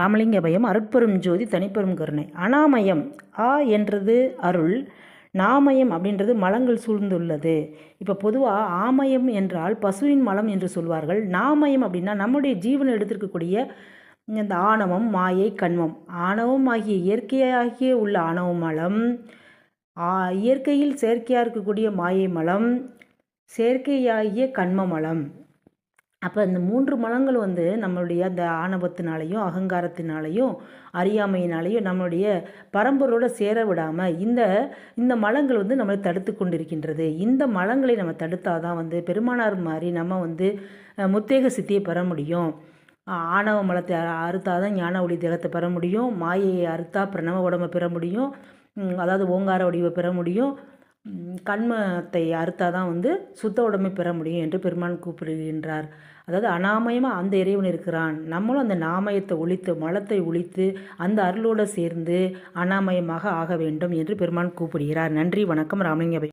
ராமலிங்க பயம் அருட்பெரும் ஜோதி தனிப்பெரும் கருணை. அனாமயம் ஆ என்றது அருள் நாமயம் அப்படின்றது மலங்கள் சூழ்ந்துள்ளது. இப்போ பொதுவாக ஆமயம் என்றால் பசுவின் மலம் என்று சொல்வார்கள். நாமயம் அப்படின்னா நம்முடைய ஜீவனை எடுத்திருக்கக்கூடிய இந்த ஆணவம் மாயை கண்மம். ஆணவம் ஆகிய இயற்கையாகிய உள்ள ஆணவ மலம் இயற்கையில் செயற்கையாக இருக்கக்கூடிய மாயை மலம் செயற்கையாகிய கண்ம மலம். அப்போ இந்த மூன்று மலங்கள் வந்து நம்மளுடைய அந்த ஆணவத்தினாலையும் அகங்காரத்தினாலையும் அறியாமையினாலையும் நம்மளுடைய பரம்பரோட சேர விடாமல் இந்த இந்த மலங்கள் வந்து நம்மளை தடுத்து கொண்டிருக்கின்றது. இந்த மலங்களை நம்ம தடுத்தால் தான் வந்து பெருமானார் மாதிரி நம்ம வந்து முத்தேக சித்தியை பெற முடியும். ஆணவ மலத்தை அறுத்தால் தான் ஞான ஒளி தேகத்தை பெற முடியும். மாயையை அறுத்தா பிரணவ உடம்பை பெற முடியும். அதாவது ஓங்கார வடிவை பெற முடியும். கண்மத்தை அறுத்தால் தான் வந்து சுத்த உடம்பை பெற முடியும் என்று பெருமான் கூப்பிடுகின்றார். அதாவது அனாமயமாக அந்த இறைவன் இருக்கிறான். நம்மளும் அந்த நாமயத்தை ஒழித்து மலத்தை ஒழித்து அந்த அருளோடு சேர்ந்து அனாமயமாக ஆக வேண்டும் என்று பெருமான் கூப்பிடுகிறார். நன்றி வணக்கம் ராமலிங்கபை